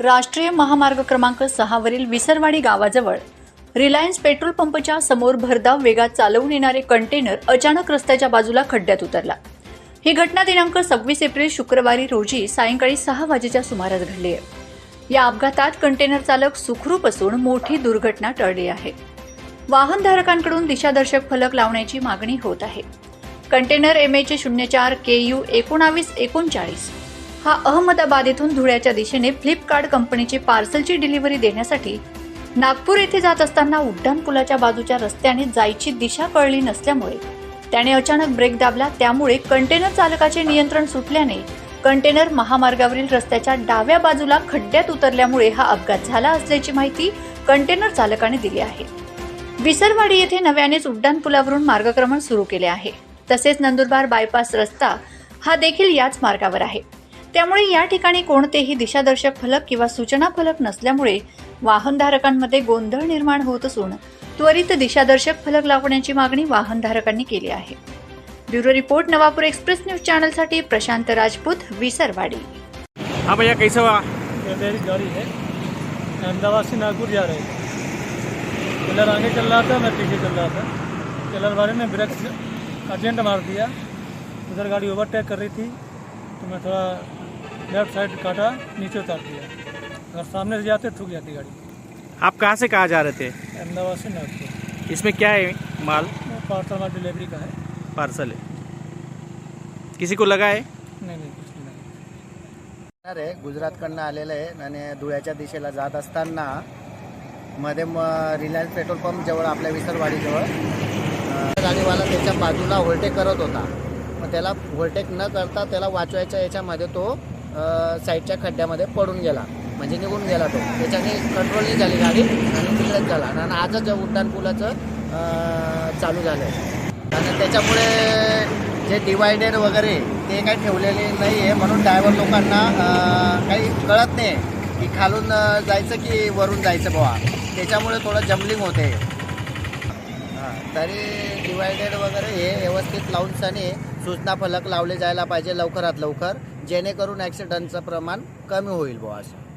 राष्ट्रीय महामार्ग क्रमांक सहावरील विसरवाडी गावाजवळ रिलायन्स पेट्रोल पंपच्या समोर भरधाव वेगात चालवून येणारे कंटेनर अचानक रस्त्याच्या बाजूला खड्ड्यात उतरला. ही घटना दिनांक सव्वीस एप्रिल शुक्रवारी रोजी सायंकाळी सहा वाजेच्या सुमारास घडली आहे. या अपघातात कंटेनर चालक सुखरूप असून मोठी दुर्घटना टळली आहे. वाहनधारकांकडून दिशादर्शक फलक लावण्याची मागणी होत आहे. कंटेनर एम एच शून्य चार के यू एकोणावीस एकोणचाळीस हा अहमदाबाद येथून धुळ्याच्या दिशेने फ्लिपकार्ट कंपनीची पार्सलची डिलिव्हरी देण्यासाठी नागपूर येथे जात असताना उड्डाण पुलाच्या बाजूच्या रस्त्याने जायची दिशा कळली नसल्यामुळे त्याने अचानक ब्रेक दाबला. त्यामुळे कंटेनर चालकाचे नियंत्रण सुटल्याने कंटेनर महामार्गावरील रस्त्याच्या डाव्या बाजूला खड्ड्यात उतरल्यामुळे हा अपघात झाला असल्याची माहिती कंटेनर चालकाने दिली आहे. विसरवाडी येथे नव्यानेच उड्डाण पुलावरून मार्गक्रमण सुरू केले आहे. तसेच नंदुरबार बायपास रस्ता हा देखील याच मार्गावर आहे. त्यामुळे या ठिकाणी कोणतेही दिशादर्शक फलक किंवा सूचना फलक नसल्यामुळे वाहनधारकांमध्ये गोंधळ निर्माण होत असून त्वरित दिशादर्शक फलक लावण्याची मागणी वाहनधारकांनी केली आहे. Bureau report Navapur express news चॅनलसाठी Prashant Rajput Visarwadi. हाँ भैया कैसे हुआ ये मेरी गाड़ी है। अहमदाबाद से नागपुर जा रहे थे टेलर आगे चल रहा था मैं पीछे चल रहा था। टेलर वाले ने ब्रेक अर्जेंट मार दिया। उधर गाड़ी ओवरटेक कर रही थी तो मैं थोड़ा लेफ्ट साइड काटा नीचे उतार दिया। अगर सामने से जाते ठुक जाती गाड़ी। आप कहाँ से कहाँ जा रहे थे? अहमदाबाद से नागपुर इसमें क्या है माल? पार्सल माल डिलीवरी का है। पार्सल है। किसी को लगा है? नहीं नहीं कुछ नहीं। आहे गुजरातकडनं आलेलं आहे आणि धुळ्याच्या दिशेला जात असताना मध्ये म रिलायन्स पेट्रोल पंप जवळ आपल्या विसरवाडीजवळ गाडीवाला त्याच्या बाजूला ओव्हरटेक करत होता. मग त्याला ओव्हरटेक न करता त्याला वाचवायच्या याच्यामध्ये तो साईडच्या खड्ड्यामध्ये पडून गेला. म्हणजे निघून गेला तो. त्याच्याने कंट्रोल नाही झाली गाडी आणि तिकडेच झाला. आणि आजच उड्डाण पुलाचं चालू झालं आणि त्याच्यामुळे जे डिवायडर वगैरे ते काही ठेवलेले नाही आहे म्हणून ड्रायव्हर लोकांना काही कळत नाही की खालून जायचं की वरून जायचं बुवा. त्याच्यामुळे थोडं जम्बलिंग होते. तरी डिवायडेड वगैरे हे व्यवस्थित लावून सनी सूचना फलक लावले जायला पाहिजे लवकरात लवकर जेणेकरून ॲक्सिडंटचं प्रमाण कमी होईल बुवा असं.